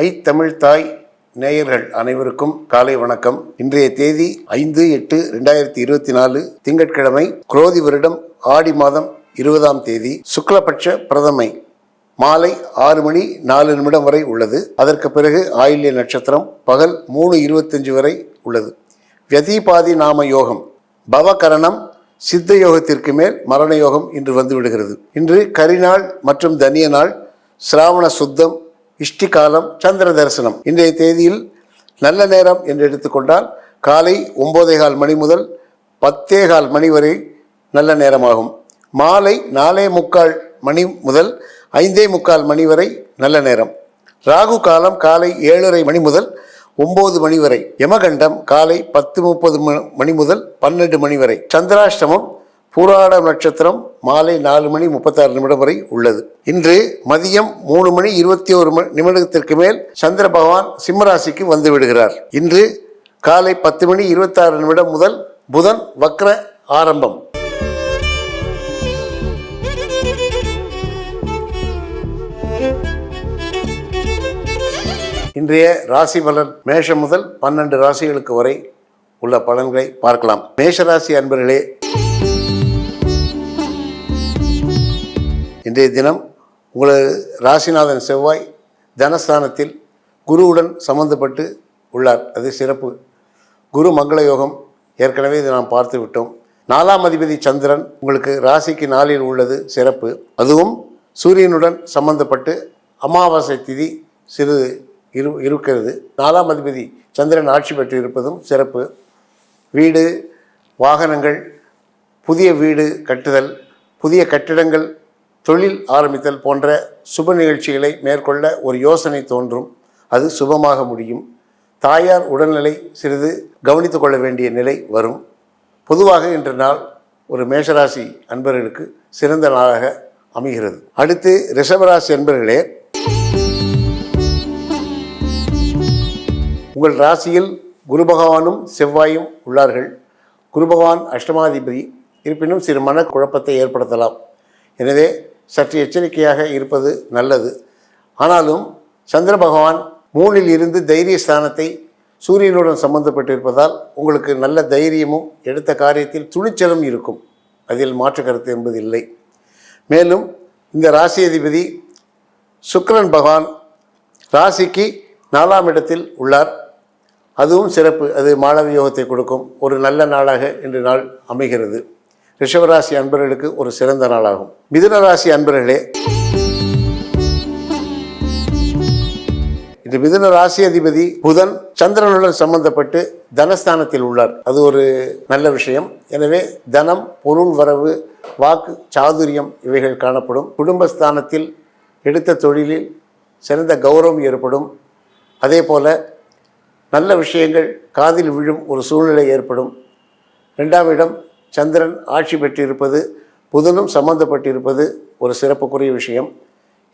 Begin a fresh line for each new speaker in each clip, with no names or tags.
ஐ தமிழ் தாய் நேயர்கள் அனைவருக்கும் காலை வணக்கம். இன்றைய தேதி ஐந்து எட்டு ரெண்டாயிரத்தி இருபத்தி நாலு திங்கட்கிழமை குரோதி வருடம் ஆடி மாதம் இருபதாம் தேதி. சுக்லபட்ச பிரதமை மாலை ஆறு மணி நாலு நிமிடம் வரை உள்ளது. அதற்கு பிறகு ஆயில்ய நட்சத்திரம் பகல் மூணு இருபத்தஞ்சு வரை உள்ளது. வியதிபாதி நாம யோகம் பவகரணம் சித்த யோகத்திற்கு மேல் மரண யோகம் இன்று வந்து விடுகிறது. இன்று கரிநாள் மற்றும் தனிய நாள் சிராவண சுத்தம் இஷ்டிகாலம் சந்திர தரிசனம். இன்றைய தேதியில் நல்ல நேரம் என்று எடுத்துக்கொண்டால் காலை ஒன்பதே கால் மணி முதல் பத்தே கால் மணி வரை நல்ல நேரமாகும். மாலை நாலே முக்கால் மணி முதல் ஐந்தே முக்கால் மணி வரை நல்ல நேரம். ராகு காலம் காலை ஏழரை மணி முதல் ஒம்பது மணி வரை. யமகண்டம் காலை பத்து முப்பது மணி முதல் பன்னெண்டு மணி வரை. சந்திராஷ்டமம் பூராட நட்சத்திரம் மாலை நாலு மணி முப்பத்தாறு நிமிடம் வரை உள்ளது. இன்று மதியம் மூணு மணி இருபத்தி ஒரு நிமிடத்திற்கு மேல் சந்திர பகவான் சிம்மராசிக்கு வந்து விடுகிறார். இன்று காலை பத்து மணி இருபத்தாறு நிமிடம் முதல் புதன் வக்ர ஆரம்பம். இன்றைய ராசி பலன் மேஷம் முதல் பன்னெண்டு ராசிகளுக்கு வரை உள்ள பலன்களை பார்க்கலாம். மேஷ ராசி அன்பர்களே இன்றைய தினம் உங்களது ராசிநாதன் செவ்வாய் தனஸ்தானத்தில் குருவுடன் சம்பந்தப்பட்டு உள்ளார். அது சிறப்பு. குரு மங்கள யோகம். ஏற்கனவே இதை நாம் பார்த்து விட்டோம். நாலாம் அதிபதி சந்திரன் உங்களுக்கு ராசிக்கு நாளில் உள்ளது சிறப்பு. அதுவும் சூரியனுடன் சம்பந்தப்பட்டு அமாவாசை திதி சிறு இரு இருக்கிறது. நாலாம் அதிபதி சந்திரன் ஆட்சி பெற்று இருப்பதும் சிறப்பு. வீடு வாகனங்கள் புதிய வீடு கட்டுதல் புதிய கட்டிடங்கள் தொழில் ஆரம்பித்தல் போன்ற சுப நிகழ்ச்சிகளை மேற்கொள்ள ஒரு யோசனை தோன்றும். அது சுபமாக முடியும். தாயார் உடல்நிலை சிறிது கவனித்துக் கொள்ள வேண்டிய நிலை வரும். பொதுவாக இன்று நாள் ஒரு மேஷராசி அன்பர்களுக்கு சிறந்த நாளாக அமைகிறது. அடுத்து ரிஷபராசி அன்பர்களே உங்கள் ராசியில் குரு பகவானும் செவ்வாயும் உள்ளார்கள். குரு பகவான் அஷ்டமாதிபதி. இருப்பினும் சிறு மன குழப்பத்தை ஏற்படுத்தலாம். எனவே சற்று எச்சரிக்கையாக இருப்பது நல்லது. ஆனாலும் சந்திர பகவான் மூணில் இருந்து தைரிய ஸ்தானத்தை சூரியனுடன் சம்பந்தப்பட்டிருப்பதால் உங்களுக்கு நல்ல தைரியமும் எடுத்த காரியத்தில் துணிச்சலும் இருக்கும். அதில் மாற்று கருத்து என்பது இல்லை மேலும் இந்த ராசி அதிபதி சுக்ரன் பகவான் ராசிக்கு நாலாம் இடத்தில் உள்ளார். அதுவும் சிறப்பு. அது மாணவ யோகத்தை கொடுக்கும். ஒரு நல்ல நாளாக இன்று நாள் அமைகிறது. ரிஷபராசி அன்பர்களுக்கு ஒரு சிறந்த நாளாகும். மிதுன ராசி அன்பர்களே. இந்த மிதுன ராசி அதிபதி புதன் சந்திரனுடன் சம்பந்தப்பட்டு தனஸ்தானத்தில் உள்ளார். அது ஒரு நல்ல விஷயம். எனவே தனம் பொருள் வரவு வாக்கு சாதுரியம் இவைகள் காணப்படும். குடும்பஸ்தானத்தில் எடுத்த தொழிலில் சிறந்த கௌரவம் ஏற்படும். அதே போல நல்ல விஷயங்கள் காதில் விழும் ஒரு சூழ்நிலை ஏற்படும். ரெண்டாம் இடம் சந்திரன் ஆட்சி பெற்றிருப்பது புதனும் சம்பந்தப்பட்டிருப்பது ஒரு சிறப்புக்குரிய விஷயம்.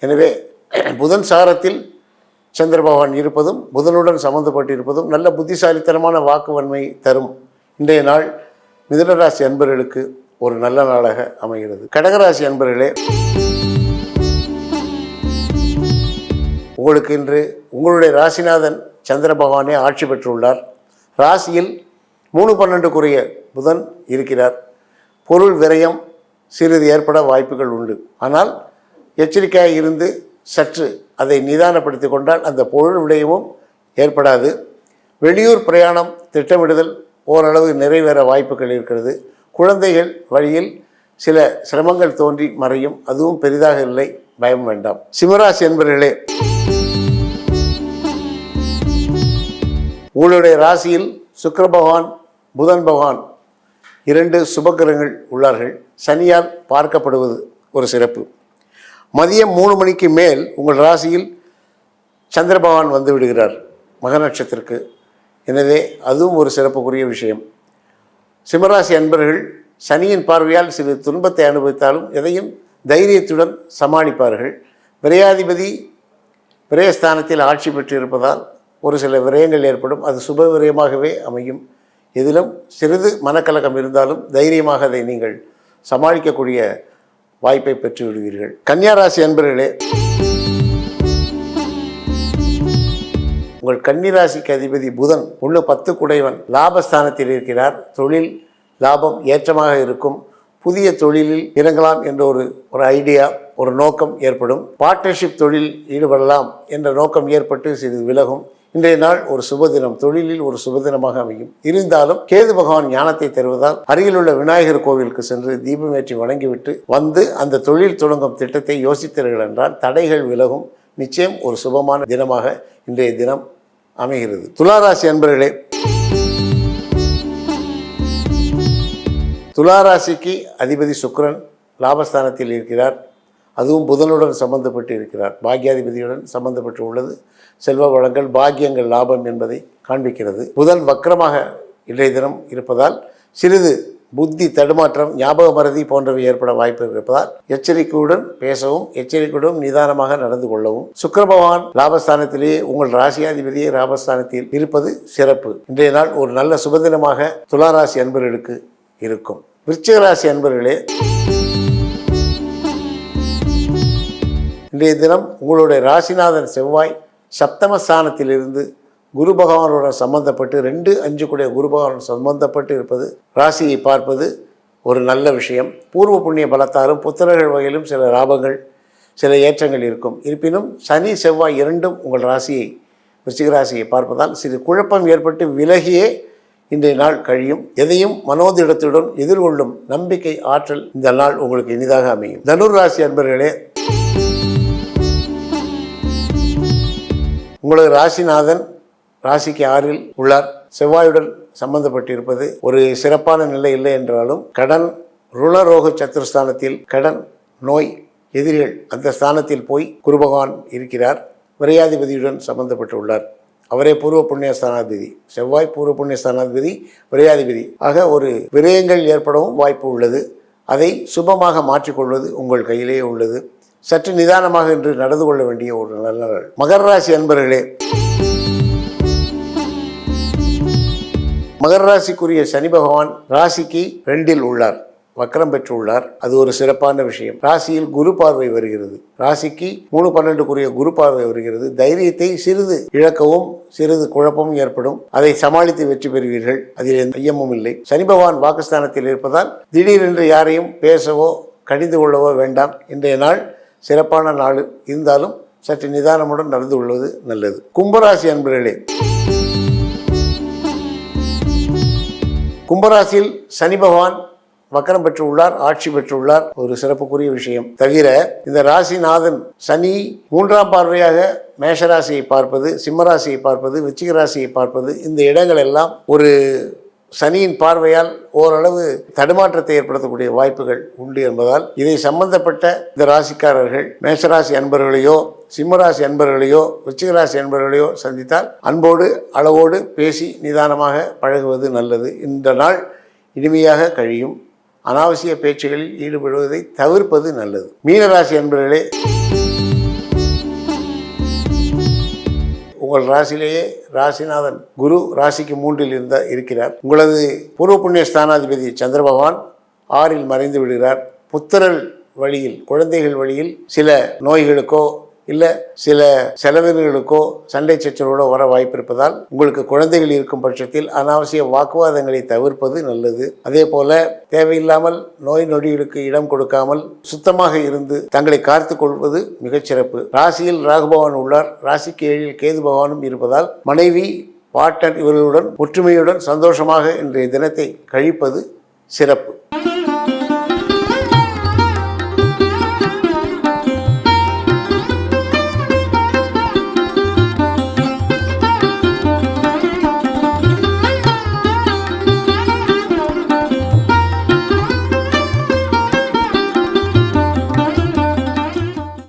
எனவே புதன் சாரத்தில் சந்திர பகவான் இருப்பதும் புதனுடன் சம்பந்தப்பட்டிருப்பதும் நல்ல புத்திசாலித்தனமான வாக்குவன்மை தரும். இன்றைய நாள் மிதுனராசி அன்பர்களுக்கு ஒரு நல்ல நாளாக அமைகிறது. கடகராசி அன்பர்களே உங்களுக்கு இன்று உங்களுடைய ராசிநாதன் சந்திர பகவானே ஆட்சி பெற்றுள்ளார். ராசியில் மூணு பன்னெண்டுக்குரிய புதன் இருக்கிறார். பொருள் விரயம் சிறிது ஏற்பட வாய்ப்புகள் உண்டு. ஆனால் எச்சரிக்கையாக இருந்து சற்று அதை நிதானப்படுத்தி கொண்டால் அந்த பொருள் விடயமும் ஏற்படாது. வெளியூர் பிரயாணம் திட்டமிடுதல் ஓரளவு நிறைவேற வாய்ப்புகள் இருக்கிறது. குழந்தைகள் வழியில் சில சிரமங்கள் தோன்றி மறையும். அதுவும் பெரிதாக இல்லை. பயம் வேண்டாம். சிம்மராசி என்பர்களே உங்களுடைய ராசியில் சுக்கர பகவான் புதன் பகவான் இரண்டு சுபகிரகங்கள் உள்ளார்கள். சனியால் பார்க்கப்படுவது ஒரு சிறப்பு. மதியம் மூணு மணிக்கு மேல் உங்கள் ராசியில் சந்திர பகவான் வந்து விடுகிறார். மக நட்சத்திரக்கு எனவே அதுவும் ஒரு சிறப்புக்குரிய விஷயம். சிம்மராசி அன்பர்கள் சனியின் பார்வையால் சிறு துன்பத்தை அனுபவித்தாலும் எதையும் தைரியத்துடன் சமாளிப்பார்கள். விரையாதிபதி விரயஸ்தானத்தில் ஆட்சி பெற்றிருப்பதால் ஒரு சில விரயங்கள் ஏற்படும். அது சுப விரயமாகவே அமையும். இதிலும் சிறிது மனக்கலகம் இருந்தாலும் தைரியமாக அதை நீங்கள் சமாளிக்கக்கூடிய வாய்ப்பை பெற்று விடுவீர்கள். கன்னியாராசி அன்பர்களே உங்கள் கன்னிராசிக்கு அதிபதி புதன் உள்ள பத்து குடைவன் லாபஸ்தானத்தில் இருக்கிறார். தொழில் லாபம் ஏற்றமாக இருக்கும். புதிய தொழிலில் இறங்கலாம் என்ற ஒரு ஒரு ஐடியா ஒரு நோக்கம் ஏற்படும். பார்ட்னர்ஷிப் தொழில் ஈடுபடலாம் என்ற நோக்கம் ஏற்பட்டு சிறிது விலகும். இன்றைய நாள் ஒரு சுபதினம் தொழிலில் ஒரு சுபதினமாக அமையும். இருந்தாலும் கேது பகவான் ஞானத்தை தருவதால் அருகிலுள்ள விநாயகர் கோவிலுக்கு சென்று தீபமேற்றி வணங்கிவிட்டு வந்து அந்த தொழில் தொடங்கும் திட்டத்தை யோசித்தீர்கள் என்றால் தடைகள் விலகும். நிச்சயம் ஒரு சுபமான தினமாக இன்றைய தினம் அமைகிறது. துளாராசி அன்பர்களே துளாராசிக்கு அதிபதி சுக்ரன் லாபஸ்தானத்தில் இருக்கிறார். அதுவும் புதனுடன் சம்பந்தப்பட்டு இருக்கிறார். பாக்யாதிபதியுடன் சம்பந்தப்பட்டு உள்ளது. செல்வ வளங்கள் பாக்கியங்கள் லாபம் என்பதை காண்பிக்கிறது. புதன் வக்கரமாக இன்றைய தினம் இருப்பதால் சிறிது புத்தி தடுமாற்றம் ஞாபக மறதி போன்றவை ஏற்பட வாய்ப்பு இருப்பதால் எச்சரிக்கையுடன் பேசவும் எச்சரிக்கையுடன் நிதானமாக நடந்து கொள்ளவும். சுக்கிர பகவான் லாபஸ்தானத்திலேயே உங்கள் ராசியாதிபதியே லாபஸ்தானத்தில் இருப்பது சிறப்பு. இன்றைய நாள் ஒரு நல்ல சுபதினமாக துளாராசி அன்பர்களுக்கு இருக்கும். விருச்சிக ராசி அன்பர்களே இன்றைய தினம் உங்களுடைய ராசிநாதன் செவ்வாய் சப்தமஸ்தானத்திலிருந்து குரு பகவானுடன் சம்பந்தப்பட்டு ரெண்டு அஞ்சு கூடிய குரு பகவானுடன் சம்பந்தப்பட்டு இருப்பது ராசியை பார்ப்பது ஒரு நல்ல விஷயம். பூர்வ புண்ணிய பலத்தாரும் புத்திரர்கள் வகையிலும் சில லாபங்கள் சில ஏற்றங்கள் இருக்கும். இருப்பினும் சனி செவ்வாய் இரண்டும் உங்கள் ராசியை ராசியை பார்ப்பதால் சிறு குழப்பம் ஏற்பட்டு விலகியே இன்றைய நாள் கழியும். எதையும் மனோதிடத்துடன் எதிர்கொள்ளும் நம்பிக்கை ஆற்றல் இந்த நாள் உங்களுக்கு இனிதாக அமையும். தனுர் ராசி அன்பர்களே உங்களது ராசிநாதன் ராசிக்கு ஆறில் உள்ளார். செவ்வாயுடன் சம்பந்தப்பட்டிருப்பது ஒரு சிறப்பான நிலை இல்லை என்றாலும் கடன் ருணரோக சத்துருஸ்தானத்தில் கடன் நோய் எதிரிகள் அந்த ஸ்தானத்தில் போய் குருபகவான் இருக்கிறார். விரையாதிபதியுடன் சம்பந்தப்பட்டு உள்ளார் அவரே பூர்வ புண்ணிய ஸ்தானாதிபதி. செவ்வாய் பூர்வ புண்ணிய ஸ்தானாதிபதி விரையாதிபதி. ஆக ஒரு விரயங்கள் ஏற்படவும் வாய்ப்பு உள்ளது. அதை சுபமாக மாற்றிக்கொள்வது உங்கள் கையிலேயே உள்ளது. சற்று நிதானமாக இன்று நடந்து கொள்ள வேண்டிய ஒரு நல்ல நாள். மகர ராசி அன்பர்களே மகர ராசிக்குரிய சனி பகவான் ராசிக்கு ரெண்டில் உள்ளார். வக்கரம் பெற்றுள்ளார். அது ஒரு சிறப்பான விஷயம். ராசியில் குரு பார்வை வருகிறது. ராசிக்கு மூணு பன்னெண்டுக்குரிய குரு பார்வை வருகிறது. தைரியத்தை சிறிது இழக்கவும் சிறிது குழப்பமும் ஏற்படும். அதை சமாளித்து வெற்றி பெறுவீர்கள். அதில் எந்த ஐயமும் இல்லை. சனி பகவான் வாக்குஸ்தானத்தில் இருப்பதால் திடீரென்று யாரையும் பேசவோ கடிந்து கொள்ளவோ வேண்டாம். இன்றைய நாள் சிறப்பான நாள் இருந்தாலும் சற்று நிதானமுடன் நடந்து கொள்வது நல்லது. கும்பராசி அன்பர்களே கும்பராசியில் சனி பகவான் வக்கரம் பெற்றுள்ளார் ஆட்சி பெற்றுள்ளார். ஒரு சிறப்புக்குரிய விஷயம். தவிர இந்த ராசிநாதன் சனி மூன்றாம் பார்வையாக மேஷராசியை பார்ப்பது சிம்மராசியை பார்ப்பது விச்சிக ராசியை பார்ப்பது இந்த இடங்கள் எல்லாம் ஒரு சனியின் பார்வையால் ஓரளவு தடுமாற்றத்தை ஏற்படுத்தக்கூடிய வாய்ப்புகள் உண்டு என்பதால் இதை சம்பந்தப்பட்ட இந்த ராசிக்காரர்கள் மேஷராசி அன்பர்களையோ சிம்மராசி அன்பர்களையோ விச்சிகராசி அன்பர்களையோ சந்தித்தால் அன்போடு அளவோடு பேசி நிதானமாக பழகுவது நல்லது. இந்த நாள் இனிமையாக கழியும். அனாவசிய பேச்சுகளில் ஈடுபடுவதை தவிர்ப்பது நல்லது. மீனராசி அன்பர்களே உங்கள் ராசியிலேயே ராசிநாதன் குரு ராசிக்கு மூன்றில் இருந்த இருக்கிறார். உங்களது பூர்வ புண்ணிய ஸ்தானாதிபதி சந்திர பகவான் ஆறில் மறைந்து விடுகிறார். புத்திரல் வழியில் குழந்தைகள் வழியில் சில நோய்களுக்கோ இல்லை சில செலவினங்களுக்கோ சண்டை சச்சரவோட வர வாய்ப்பு இருப்பதால் உங்களுக்கு குழந்தைகள் இருக்கும் பட்சத்தில் அனாவசிய வாக்குவாதங்களை தவிர்ப்பது நல்லது. அதே போல தேவையில்லாமல் நோய் நொடிகளுக்கு இடம் கொடுக்காமல் சுத்தமாக இருந்து தங்களை காத்து கொள்வது மிகச்சிறப்பு. ராசியில் ராகுபவன் உள்ளார். ராசிக்கு ஏழில் கேது பகவானும் இருப்பதால் மனைவி பாட்டன் இவர்களுடன் ஒற்றுமையுடன் சந்தோஷமாக இன்றைய தினத்தை கழிப்பது சிறப்பு.